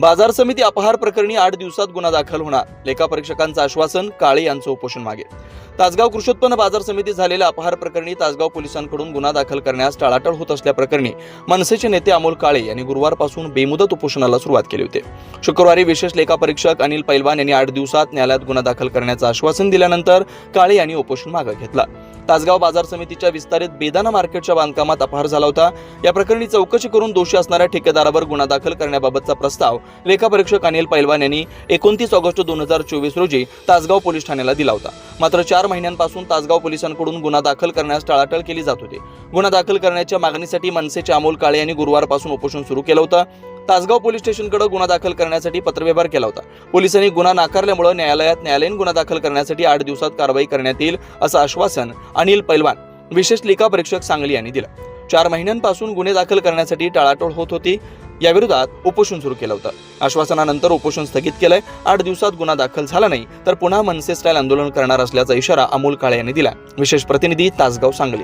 बाजार समिती अपहार प्रकरणी आठ दिवसात गुन्हा दाखल होणार. लेखापरीक्षकांचं आश्वासन काळे यांचं उपोषण मागे. तासगाव कृषोत्पन्न बाजार समितीत झालेल्या अपहार प्रकरणी तासगाव पोलिसांकडून गुन्हा दाखल करण्यास टाळाटाळ होत असल्याप्रकरणी मनसेचे नेते अमोल काळे यांनी गुरुवारपासून बेमुदत उपोषणाला सुरुवात केली होती. शुक्रवारी विशेष लेखापरीक्षक अनिल पैलवान यांनी आठ दिवसात न्यायालयात गुन्हा दाखल करण्याचं आश्वासन दिल्यानंतर काळे यांनी उपोषण मागे घेतलं. तासगाव बाजार समितीच्या विस्तारित बेदाना मार्केटच्या बांधकामात अपहार झाला होता. या प्रकरणी चौकशी करून दोषी असणाऱ्या ठेकेदारावर गुन्हा दाखल करण्याबाबतचा प्रस्ताव लेखापरीक्षक अनिल पैलवान यांनी एकोणतीस ऑगस्ट दोन हजार चोवीस रोजी तासगाव पोलीस ठाण्याला दिला होता. मात्र चार महिन्यांपासून तासगाव पोलिसांकडून गुन्हा दाखल करण्यास टाळाटाळ केली जात होती. गुन्हा दाखल करण्याच्या मागणीसाठी मनसेचे अमोल काळे यांनी गुरुवारपासून उपोषण सुरू केलं होतं. तासगाव पोलीस स्टेशनकडे गुन्हा दाखल करण्यासाठी पत्रव्यवहार केला होता. पोलिसांनी गुन्हा नाकारल्यामुळे न्यायालयात न्यायालयीन गुन्हा दाखल करण्यासाठी आठ दिवसात कारवाई करण्यात येईल असं आश्वासन अनिल पैलवान विशेष लेखापरीक्षक सांगली यांनी दिलं. चार महिन्यांपासून गुन्हे दाखल करण्यासाठी टाळाटोळ होत होती. याविरोधात उपोषण सुरू केलं होतं. आश्वासनानंतर उपोषण स्थगित केलंय. आठ दिवसात गुन्हा दाखल झाला नाही तर पुन्हा मनसे स्टाईल आंदोलन करणार असल्याचा इशारा अमोल काळे यांनी दिला विशेष प्रतिनिधी तासगाव सांगली.